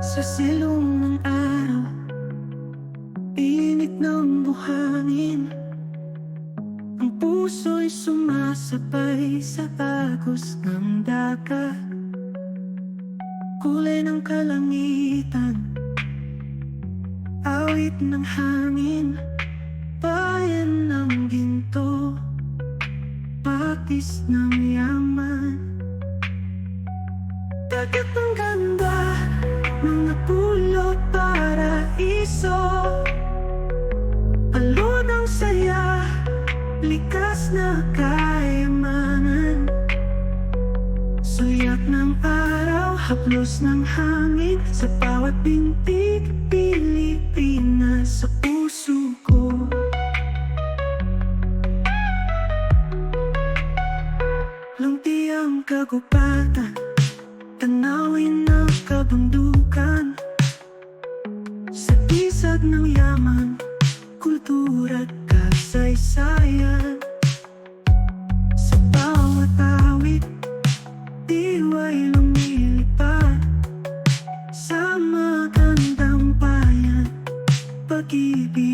Sa silong ng araw Init ng buhangin. Ang puso'y sumasabay sa agos ng dagat. Kulay ng kalangitan Awit ng hangin. Bayan ng ginto Pakis ng yaman. Dagat ng ganda Likas na kayamanan Suyak ng araw Haplos ng hangin Sa bawat bintig Pilipinas sa puso ko. Lunti ang kagubatan Tanawin ang kabundukan. Sa isag ng yaman Kultura at keep you.